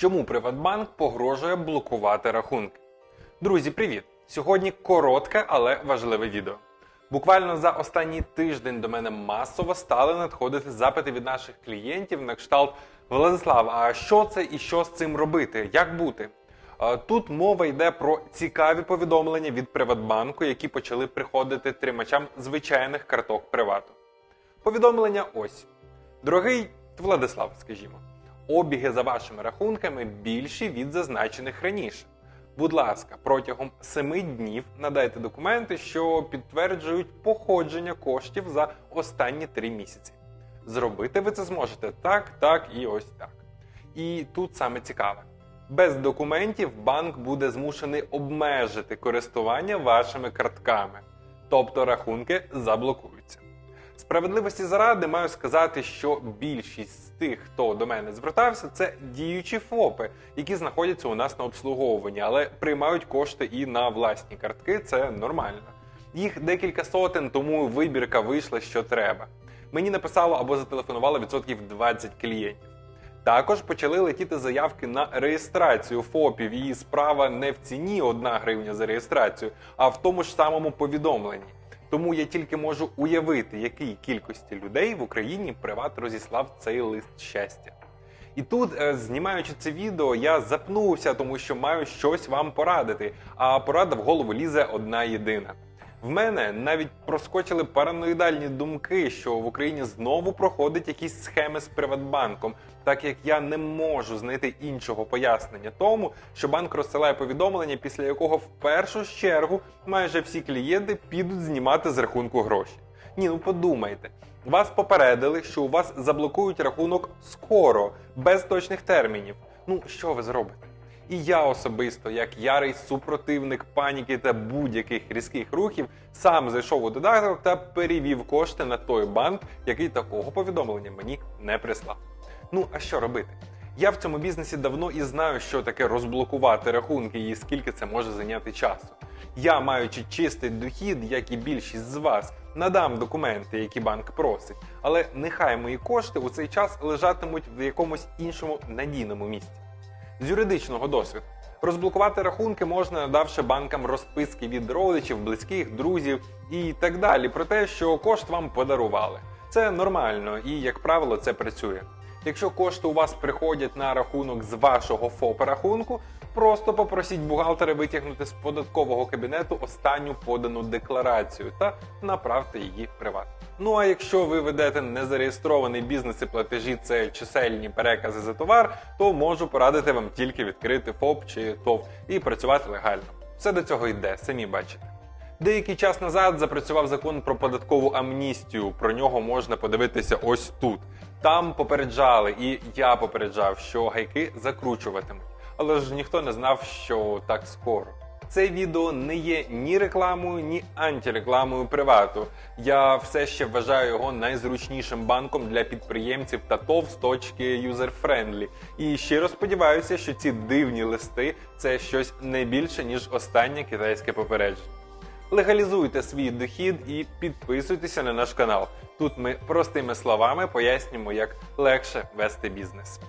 Чому Приватбанк погрожує блокувати рахунки? Друзі, привіт! Сьогодні коротке, але важливе відео. Буквально за останній тиждень до мене масово стали надходити запити від наших клієнтів на кшталт Владислав, а що це і що з цим робити? Як бути? Тут мова йде про цікаві повідомлення від Приватбанку, які почали приходити тримачам звичайних карток привату. Повідомлення ось. Дорогий Владислав, скажімо, обіги за вашими рахунками більші від зазначених раніше. Будь ласка, протягом 7 днів надайте документи, що підтверджують походження коштів за останні 3 місяці. Зробити ви це зможете так, так і ось так. І тут саме цікаве. Без документів банк буде змушений обмежити користування вашими картками, тобто рахунки заблокуються. Справедливості заради маю сказати, що більшість з тих, хто до мене звертався, це діючі ФОПи, які знаходяться у нас на обслуговуванні, але приймають кошти і на власні картки. Це нормально. Їх декілька сотень, тому вибірка вийшла, що треба. Мені написало або зателефонувало відсотків 20 клієнтів. Також почали летіти заявки на реєстрацію ФОПів. І справа не в ціні 1 гривня за реєстрацію, а в тому ж самому повідомленні. Тому я тільки можу уявити, якій кількості людей в Україні приват розіслав цей лист щастя. І тут, е, знімаючи це відео, я запнувся, тому що маю щось вам порадити. А порада в голову лізе одна єдина. В мене навіть проскочили параноїдальні думки, що в Україні знову проходить якісь схеми з Приватбанком, так як я не можу знайти іншого пояснення тому, що банк розсилає повідомлення, після якого в першу чергу майже всі клієнти підуть знімати з рахунку гроші. Ні, ну подумайте. Вас попередили, що у вас заблокують рахунок скоро, без точних термінів. Ну що ви зробите? І я особисто, як ярий супротивник паніки та будь-яких різких рухів, сам зайшов у додаток та перевів кошти на той банк, який такого повідомлення мені не прислав. Ну а що робити? Я в цьому бізнесі давно і знаю, що таке розблокувати рахунки і скільки це може зайняти часу. Я, маючи чистий дохід, як і більшість з вас, надам документи, які банк просить, але нехай мої кошти у цей час лежатимуть в якомусь іншому надійному місці. З юридичного досвіду розблокувати рахунки можна, надавши банкам розписки від родичів, близьких, друзів і так далі про те, що кошт вам подарували. Це нормально і, як правило, це працює. Якщо кошти у вас приходять на рахунок з вашого ФОП рахунку, просто попросіть бухгалтера витягнути з податкового кабінету останню подану декларацію та направте її приватно. Ну а якщо ви ведете незареєстрований бізнес і платежі, це чисельні перекази за товар, то можу порадити вам тільки відкрити ФОП чи ТОВ і працювати легально. Все до цього йде, самі бачите. Деякий час назад запрацював закон про податкову амністію. Про нього можна подивитися ось тут. Там попереджали, і я попереджав, що гайки закручуватимуть. Але ж ніхто не знав, що так скоро. Це відео не є ні рекламою, ні антирекламою привату. Я все ще вважаю його найзручнішим банком для підприємців та ТОВ з точки юзер-френдлі. І щиро сподіваюся, що ці дивні листи це щось не більше ніж останнє китайське попередження. Легалізуйте свій дохід і підписуйтеся на наш канал. Тут ми простими словами пояснюємо, як легше вести бізнес.